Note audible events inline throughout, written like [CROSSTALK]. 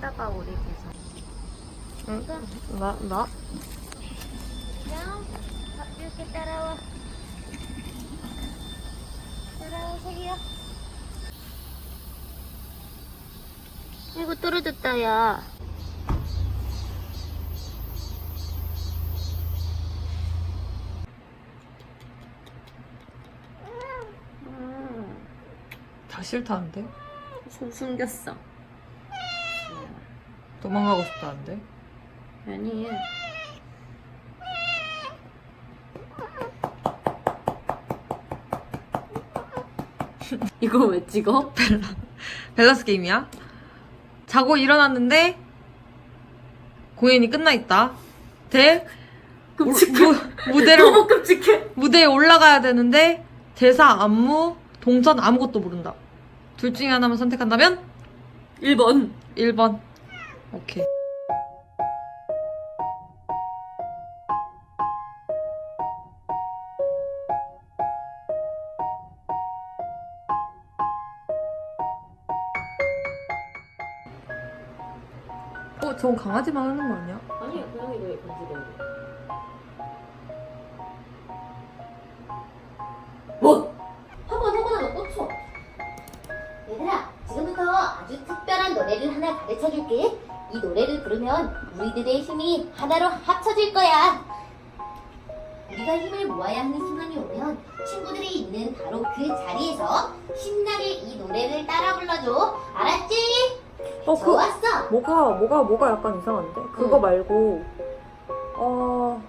하다가 오래돼서. 응? 나, 나? 그냥 이렇게 따라와. 따라오세요. 이거 떨어졌다, 야. 다 싫다는데? 손 숨겼어. 도망가고 싶다는데? 아니. [LAUGHS] 이거 왜 찍어? 밸런스 게임이야? 자고 일어났는데 공연이 끝나 있다. 대 끔찍해. 무, 무대로 너무 끔찍해. 무대에 올라가야 되는데 대사 안무 동선 아무것도 모른다. 둘 중에 하나만 선택한다면 1번. 1번. 오케이. 어, 저건 강아지만 하는 거 아니야? 아니, 고양이도 왜. 뭐? 한번 쳐. 얘들아, 지금부터 아주 특별한 노래를 하나 가르쳐 줄게. 이 노래를 부르면 우리들의 힘이 하나로 합쳐질 거야. 우리가 힘을 모아야 하는 순간이 오면 친구들이 있는 바로 그 자리에서 신나게 이 노래를 따라 불러줘. 알았지? 어, 좋았어. 뭐가, 뭐가, 뭐가 약간 이상한데? 그거 응. 말고, 어,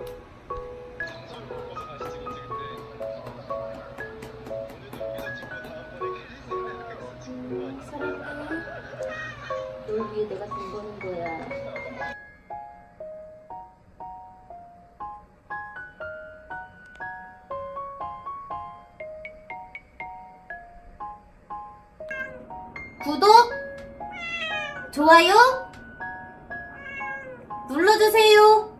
널 위해 내가 돈 버는 거야. 구독, 좋아요, 눌러주세요.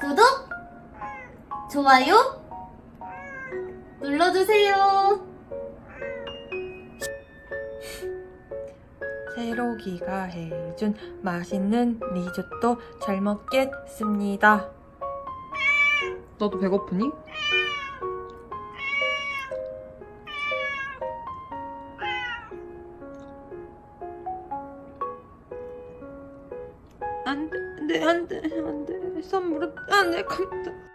구독, 좋아요, 눌러주세요. 새로기가 해준 맛있는 리조또 잘 먹겠습니다. 너도 배고프니? 안 돼, 안 돼, 안 돼, 안 돼. 선물은 안 돼, 컴퓨터.